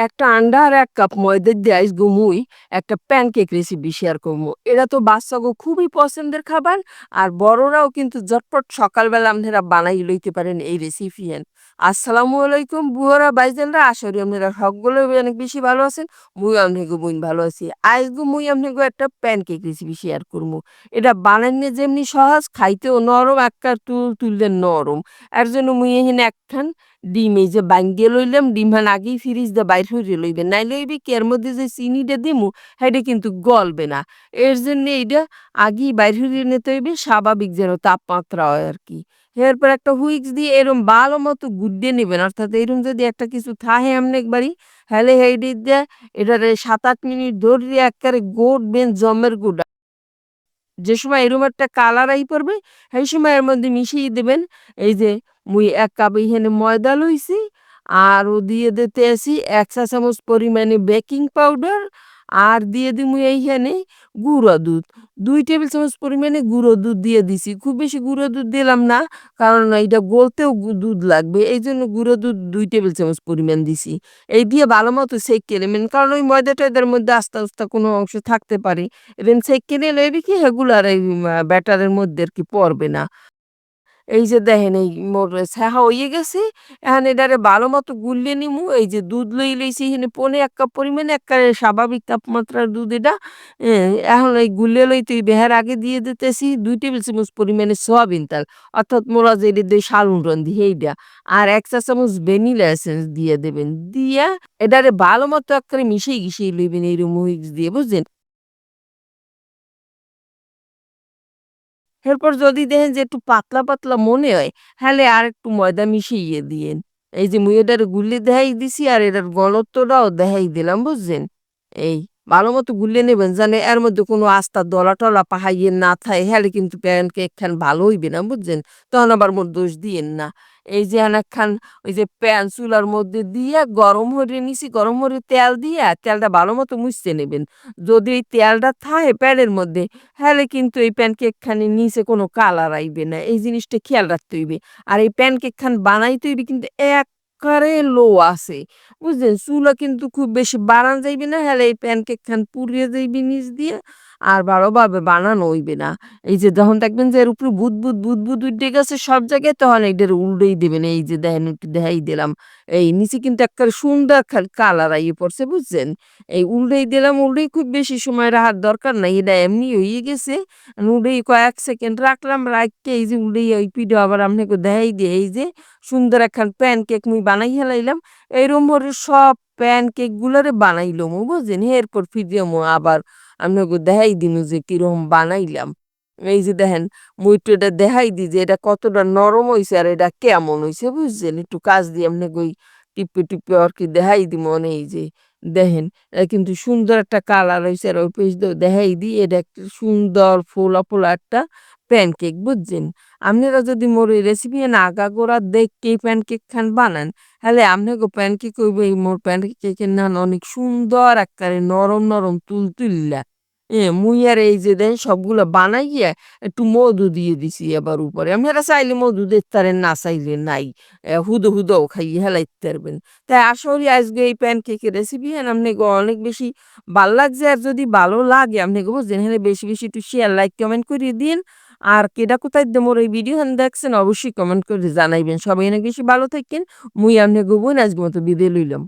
একটা আন্ডা আর এক কাপ ময়দা দিয়ে আজকে মুই একটা প্যানকেক রেসিপি শেয়ার করব। এটা তো বাচ্চাগো খুবই পছন্দের খাবার আর বড়রাও কিন্তু ঝটপট সকালবেলা আপনারা বানাই লইতে পারেন এই রেসিপি আসসালামু আলাইকুম বুয়ারা বাইজেনরা আশা করি আপনারা সকলে অনেক বেশি ভালো আছেন মুই আপনাকে বইন ভালো আছি। আজকে মুই আপনাকে একটা প্যানকেক রেসিপি শেয়ার করব। এটা বানাইলে যেমনি সহজ, খাইতেও নরম একটা তুল তুললে নরম। এর জন্য মুই এখানে একখান ডিম, এই যে বাঙ্গিয়ে লইলাম, ডিম হান আগেই ফ্রিজ দিয়ে বাইর হইরে লইবে। নাই লইবে কি, এর মধ্যে যে চিনিটা দিমু সেটা কিন্তু গলবে না। এর জন্য এইটা আগেই বাইর হইরে নিতে হইবে, স্বাভাবিক যেন তাপমাত্রা হয় আর কি। এরপর একটা হুইক্স দিয়ে এরম ভালো মতো গুড্ডে নেবেন, অর্থাৎ এরম যদি একটা কিছু থাহে এমনি একবারই, হেলে হেডি দিয়ে এটারে সাত আট মিনিট ধরিয়ে একবারে গোটবেন জমের গুড়া। যে সময় এরম একটা কালার আই পড়বে, সেই সময় এর মধ্যে মিশিয়ে দেবেন। এই যে মুই এক কাপ এখানে ময়দা লইছি, আর ও দিয়ে দিতে আসি এক চা চামচ পরিমাণে বেকিং পাউডার আর দিয়ে দিমু এইখানে গুঁড়ো দুধ। দুই টেবিল চামচ পরিমাণে গুঁড়ো দুধ দিয়ে দিছি। খুব বেশি গুঁড়ো দুধ দিলাম না, কারণ এটা গলতেও দুধ লাগবে। এই জন্য গুঁড়ো দুধ দুই টেবিল চামচ পরিমাণ দিছি। এই দিয়ে ভালো মতো সেঁকে নেবেন, কারণ ওই ময়দা টয়দার মধ্যে আস্তে আস্তে কোনো অংশ থাকতে পারে। এবং সেঁকে নিলে কি হেগুলার এই ব্যাটারের মধ্যে আর কি পড়বে না। এই যে দেখেন, এই ছাহা হয়ে গেছে। এখন এটারে ভালো মতো গুলিয়ে নিমু। এই যে দুধ লই লইছি, এখানে পনে এক কাপ পরিমাণে একটা স্বাভাবিক তাপমাত্রার দুধ এটা। এখন এই গুলিয়ে লইতে বেহার আগে দিয়ে দিতেছি দুই টেবিল চামচ পরিমাণে সয়াবিন তেল। অর্থাৎ মোরা যে এটা দিয়ে শালুন রন্ধি এইটা আর এক চা চামচ ভ্যানিলা এসেন্স দিয়ে দেবেন। দিয়া এটারে ভালো মতো একটা মিশিয়ে গিশিয়ে লইবেন, এই রুমুইক্স দিয়ে, বুঝছেন? এরপর যদি দেখেন যে একটু পাতলা পাতলা মনে হয়, তাহলে আর একটু ময়দা মিশিয়ে দিয়েন। এই যে মুই এটার গুলি দেখাই দিছি আর এটার ঘনত্বটাও দেখাই দিলাম, বুঝছেন? এই ভালো মতো গুলিয়ে নেবেন, জানে এর মধ্যে কোনো আস্তা দলা টলা পাহাইয়ে না থাকে হলে কিন্তু প্যান কেক খান ভালো হইবে না, বুঝছেন? তখন আবার মোর দোষ দিয়েন না। এই যে খান ওই যে প্যান চুলার মধ্যে দিয়ে গরম হরে নিছি, গরম হরে তেল দিয়ে, তেলটা ভালো মতো মুছতে নেবেন। যদি এই তেলটা থাকে প্যানের মধ্যে, হলে কিন্তু এই প্যানকেক খানি নিচে কোনো কালার আইবে না। এই জিনিসটা খেয়াল রাখতে হইবে। আর এই প্যানকেক খান বানাইতে হইবে কিন্তু একবারে লো আছে। বুঝলেন? চুলা কিন্তু খুব বেশি বানান যাইবে না হলে এই প্যানকেক খান পুড়িয়ে যাইবে নিচ দিয়ে, আর ভালোভাবে বানানো হইবে না। এই যে যখন দেখবেন যে এর উপরে বুদ বুদ বুদ বুদ উঠে গেছে সব জায়গায়, তখন এইটার উল্টেই দেবেন। এই যে দেখেন দেখাই দিলাম। এই নিচে কিন্তু একটা সুন্দর খাল কালার আইয়ে পড়ছে, বুঝছেন? এই উল্টেই দিলাম, উল্টেই খুব বেশি সময় রাখার দরকার নাই। এটা এমনি হয়ে গেছে উল্টেই কয়েক সেকেন্ড রাখলাম রাখতে এই যে উল্টেই ওই পিঠে আবার আপনাকে দেখাই দিয়ে এই যে সুন্দর একখান প্যান কেক মুই বানাই হেলাইলাম এইরকম ভরে সব প্যান কেক গুলারে বানাইলাম বুঝছেন? এরপর ফিরে আবার আপনাকে দেখাই দিন যে কীরকম বানাইলাম। এই যে দেখেন, মুই একটু এটা দেখাই দিই যে এটা কতটা নরম হয়েছে আর এটা কেমন হয়েছে বুঝছেন? একটু কাজ দিয়ে আপনাকে ওই টিপে টিপে আর কি দেখাই দিব মনে এই যে দেখেন কিন্তু সুন্দর একটা কালার হয়েছে আর ওই পেজ দেখাই দিই। এটা একটা সুন্দর ফোলা ফোলা একটা প্যানকেক বুঝছেন? আপনারা যদি মোর এই রেসিপি না আগাগোড়া দেখে প্যানকেক খান বানান, তাহলে আপনাকে প্যানকেক হইবে এই মোর প্যানকেকের নান অনেক সুন্দর একবারে নরম নরম তুলতুল্লা। এ, মুই আর এই যে দেন সবগুলো বানাইয়া একটু মধু দিয়ে দিছি এবার উপরে। আপনারা চাইলে মধু দিতে পারেন না চাইলে নাই। হুদো হুদোও খাইয়ে হেলাইতে পারবেন। তাই আসলে আজকে এই প্যানকেকের রেসিপি আপনাকে অনেক বেশি ভালো লাগছে। আর যদি ভালো লাগে আপনাকে বুঝছেন হলে বেশি বেশি একটু শেয়ার লাইক কমেন্ট করে দিন আর কেডা কোথায় মোর এই ভিডিও হান দেখছেন, অবশ্যই কমেন্ট করে জানাইবেন। সবাই অনেক বেশি ভালো থাকেন মুই আপনি বোন আজকে মতো বিদে লইলাম।